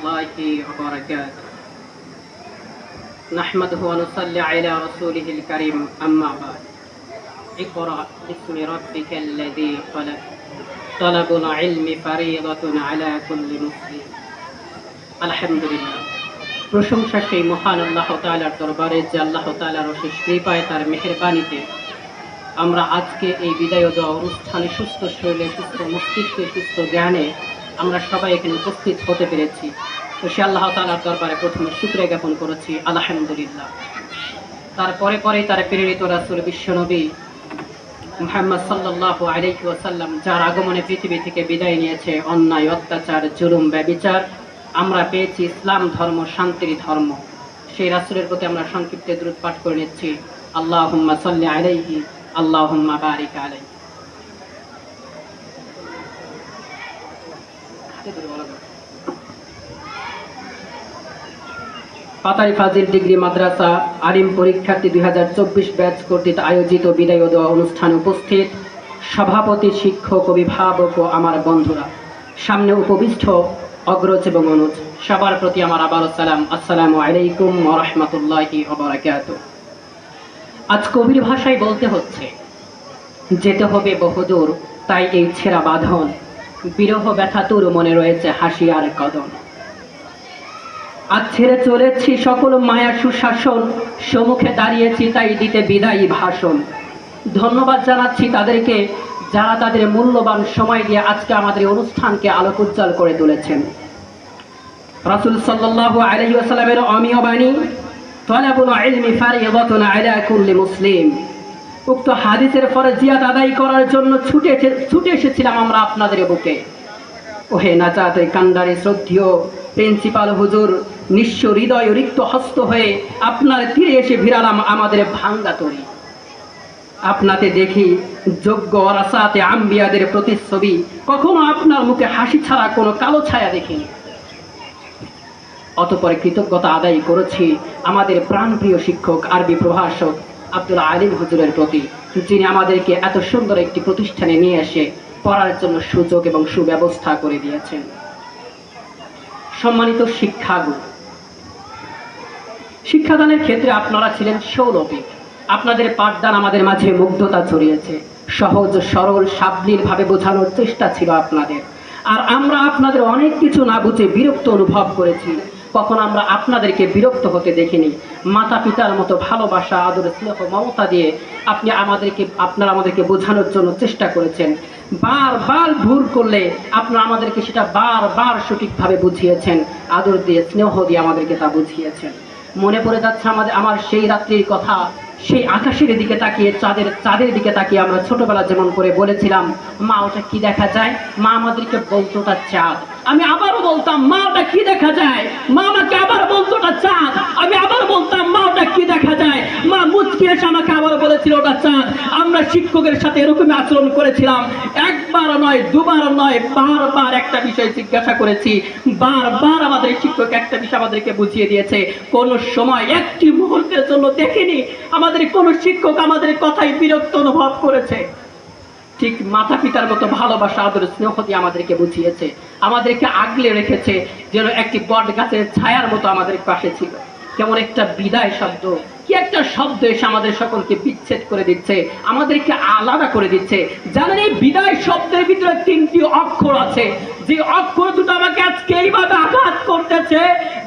الله وبركاته نحمده ونصلي على رسوله الكريم أما بعد اقرأ باسم ربك الذي خلق طلب العلم فريضة على كل مسلم الحمد لله প্রশংসা সেই মহান আল্লাহ তাআলার দরবারে যে আল্লাহ তাআলার অশেষ কৃপায় তার মেহেরবানিতে আমরা আজকে এই বিদায় দেওয়া অনুষ্ঠানে সুস্থ শরীরে সুস্থ মস্তিষ্কে সুস্থ জ্ঞানে আমরা সবাই এখানে উপস্থিত হতে পেরেছি। তো সে আল্লাহ তালার দরবারে প্রথমে শুক্রিয়া জ্ঞাপন করেছি। আলহামদুলিল্লাহ। তারপরে পরেই তার প্রেরিত রাসুল বিশ্বনবী মোহাম্মদ সাল্লাহ আলাইহি যার আগমনে পৃথিবী থেকে বিদায় নিয়েছে অন্যায়, অত্যাচার, জুলুম, ব্যবিচার, আমরা পেয়েছি ইসলাম ধর্ম, শান্তির ধর্ম। সেই রাসুলের প্রতি আমরা সংক্ষিপ্ত দ্রুত পাঠ করে নিচ্ছি। আল্লাহ সাল্লি আলাইহি আল্লাহ বারিক আলাই পাতারি ফাজিল ডিগ্রি মাদ্রাসা আলিম পরীক্ষার্থী দুই হাজার চব্বিশ ব্যাচ কর্তৃক আয়োজিত বিদায় দেওয়া অনুষ্ঠানে উপস্থিত সভাপতি শিক্ষক, অভিভাবক ও আমার বন্ধুরা। সামনে উপবিষ্ট, অগ্রজ এবং অনুজ। সবার প্রতি আমার আবারও সালাম। আসসালামু আলাইকুম রহমতুল্লাহি অবরাকাত আজ কবির ভাষায় বলতে হচ্ছে, যেতে হবে বহুদূর, তাই এই ছেঁড়া বাঁধন বিরহ ব্যথাতুর মনে রয়েছে, হাসি আর কদম। আজ ছেড়ে চলেছি সকল মায়া সুশাসন, সম্মুখে দাঁড়িয়েছি তাই দিতে বিদায়ী ভাষণ। ধন্যবাদ জানাচ্ছি তাদেরকে যারা তাদের মূল্যবান সময় দিয়ে আজকে আমাদের অনুষ্ঠানকে আলোক উজ্জ্বল করে তুলেছেন। রাসুল সাল্লাল্লাহু আলাইহি ওয়াসাল্লামের অমীয় বাণী তলাবুল ইলমি ফারিয়াদাতুন আলা কুল্লি মুসলিম। উক্ত হাদিসের ফরজিয়াত আদায় করার জন্য ছুটে ছুটে এসেছিলাম আমরা আপনাদের বুকে। ওহে নাচাত কান্ডারে শ্রদ্ধেয় প্রিন্সিপাল হুজুর, নিঃস্ব হৃদয় রিক্ত হস্ত হয়ে আপনার তীরে এসে ভিড়ালাম আমাদের ভাঙ্গা তরি। আপনাতে দেখি যোগ্য রাসাতে আম্বিয়াদের প্রতিচ্ছবি, কখনো আপনার মুখে হাসি ছাড়া কোনো কালো ছায়া দেখিনি। অতপরে কৃতজ্ঞতা আদায় করেছি আমাদের প্রাণপ্রিয় শিক্ষক, আরবি প্রভাষক আব্দুল আলিম হুজুরের প্রতি, যিনি আমাদেরকে এত সুন্দর একটি প্রতিষ্ঠানে নিয়ে এসে পড়ার জন্য সুযোগ এবং সুব্যবস্থা করে দিয়েছেন। সম্মানিত শিক্ষাগুরু, শিক্ষাদানের ক্ষেত্রে আপনারা ছিলেন সৌরভিক আপনাদের পাঠদান আমাদের মাঝে মুগ্ধতা ছড়িয়েছে। সহজ, সরল, সাবলীলভাবে বোঝানোর চেষ্টা ছিল আপনাদের। আর আমরা আপনাদের অনেক কিছু না বুঝে বিরক্ত অনুভব করেছি। কখন আমরা আপনাদেরকে বিরক্ত হতে দেখিনি। মাতা পিতার মতো ভালোবাসা, আদর, স্নেহ, মমতা দিয়ে আপনি আমাদেরকে, আপনারা আমাদেরকে বোঝানোর জন্য চেষ্টা করেছেন। বারবার ভুল করলে আপনারা আমাদেরকে সেটা বারবার সঠিকভাবে বুঝিয়েছেন। আদর দিয়ে, স্নেহ দিয়ে আমাদেরকে তা বুঝিয়েছেন। মনে পড়ে যাচ্ছে আমাদের, আমার সেই রাত্রির কথা। সেই আকাশের দিকে তাকিয়ে, চাঁদের চাঁদের দিকে তাকিয়ে আমরা ছোটবেলা যেমন করে বলেছিলাম, মা, ওটা কি দেখা যায়? মা আমাদেরকে বলতো ওটা চাঁদ। আমি আবার বলতাম, মা, ওটা কি দেখা যায়? মা আমাকে আবার বলতো ওটা চাঁদ। আমি আবার বলতাম, মা, ওটা কি দেখা যায়? এসে আমাকে আবার বলেছিল ওটা চাঁদ আমরা শিক্ষকের সাথে আচরণ করেছিলাম। একবার নয়, দুবার নয়, বারবার একটা বিষয় জিজ্ঞাসা করেছি। বারবার আমাদের শিক্ষক একটা বিষয় আমাদেরকে বুঝিয়ে দিয়েছে। কোন সময়, একটি মুহূর্তের জন্য দেখিনি, আমাদের কোন শিক্ষক আমাদের কথাই বিরক্ত অনুভব করেছে। ঠিক মাতা পিতার মতো ভালোবাসা, আদর, স্নেহ দিয়ে আমাদেরকে বুঝিয়েছে। আমাদেরকে আগলে রেখেছে, যেন একটি বট গাছের ছায়ার মতো আমাদের পাশে ছিল। কেমন একটা বিদায় শব্দ। কি একটা শব্দ এসে আমাদের সকলকে বিচ্ছেদ করে দিচ্ছে, আমাদেরকে আলাদা করে দিচ্ছে। জানেন এই বিদায় শব্দের ভিতরে তিনটি অক্ষর আছে। যে অক্ষর দুটো আমাকে আজকে এইভাবে আঘাত করতেছে,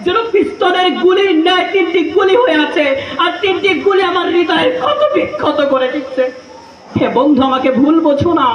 যেন পিস্তলের গুলির ন্যায় তিনটি গুলি হয়ে আছে, আর তিনটি গুলি আমার হৃদয় ক্ষত বিক্ষত করে দিচ্ছে। হে বন্ধু, আমাকে ভুল বোঝো না।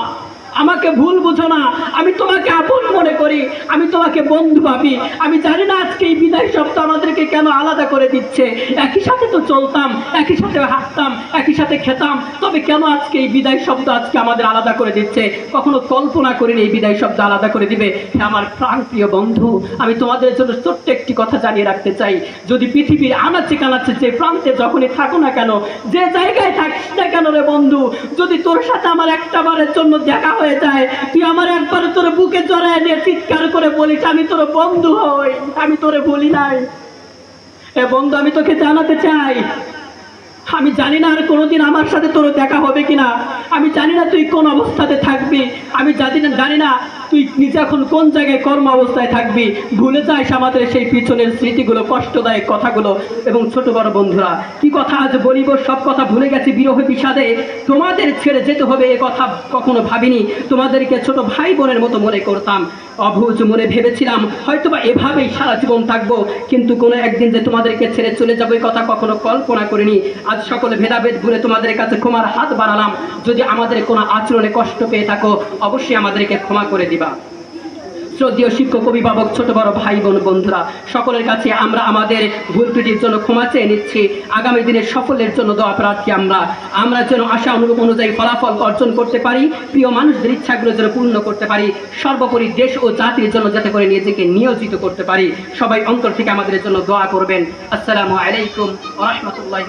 আমাকে ভুল বুঝো না। আমি তোমাকে আপন মনে করি। আমি তোমাকে বন্ধু ভাবি। আমি জানি না আজকে এই বিদায় শব্দ আমাদেরকে কেন আলাদা করে দিচ্ছে? একই সাথে তো চলতাম, একই সাথে হাঁটতাম, একই সাথে খেতাম। তবে কেন আজকে এই বিদায় শব্দ আজকে আমাদের আলাদা করে দিচ্ছে? কখনো কল্পনা করিনি এই বিদায় শব্দ আলাদা করে দিবে। হে আমার প্রাণপ্রিয় বন্ধু, আমি তোমাদের জন্য ছোট্ট একটি কথা জানিয়ে রাখতে চাই। যদি পৃথিবীর আনাচে কানাচ্ছে যে প্রান্তে যখনই থাকো না কেন, যে জায়গায় থাকিস না কেন রে বন্ধু, যদি তোর সাথে আমার একটা বারের জন্য দেখা হয়ে যায়, তুই আমার একবার তোর বুকে জড়ায় নিয়ে চিৎকার করে বলিস, আমি তোর বন্ধু হই, আমি তোরে বলি নাই। এ বন্ধু, আমি তোকে জানাতে চাই। আমি জানি না আর কোনোদিন আমার সাথে তোর দেখা হবে কিনা। আমি জানি না তুই কোন অবস্থাতে থাকবি। আমি জানি না জানি না তুই নিজে এখন কোন জায়গায় কর্ম অবস্থায় থাকবি? ভুলে যাইস আমাদের সেই পিছনের স্মৃতিগুলো, কষ্টদায়ক কথাগুলো। এবং ছোট বড় বন্ধুরা, কি কথা আজ বলিব? সব কথা ভুলে গেছি বিরহ বিষাদে। তোমাদের ছেড়ে যেতে হবে এ কথা কখনো ভাবিনি। তোমাদেরকে ছোট ভাই বোনের মতো মনে করতাম। অভুজ মনে ভেবেছিলাম, হয়তোবা এভাবেই সারা জীবন থাকব। কিন্তু কোনো একদিন যে তোমাদেরকে ছেড়ে চলে যাব এই কথা কখনো কল্পনা করিনি। আজ সকলে ভেদাভেদ ভুলে তোমাদের কাছে ক্ষমার হাত বাড়ালাম। যদি আমাদের কোনো আচরণে কষ্ট পেয়ে থাকো, অবশ্যই আমাদেরকে ক্ষমা করে দিবা। শ্রদ্ধীয় শিক্ষক, অভিভাবক, ছোট বড় ভাই বোন বন্ধুরা, সকলের কাছে আমরা আমাদের ভুল ত্রুটির জন্য ক্ষমা চেয়ে নিচ্ছি। আগামী দিনের সফলের জন্য দোয়া প্রার্থী আমরা। আমরা যেন আশা অনুরূপ অনুযায়ী ফলাফল অর্জন করতে পারি, প্রিয় মানুষদের ইচ্ছাগুলো যেন পূর্ণ করতে পারি, সর্বোপরি দেশ ও জাতির জন্য যাতে করে নিজেকে নিয়োজিত করতে পারি। সবাই অন্তর থেকে আমাদের জন্য দোয়া করবেন। আসসালামু আলাইকুম রহমতুল্লাহ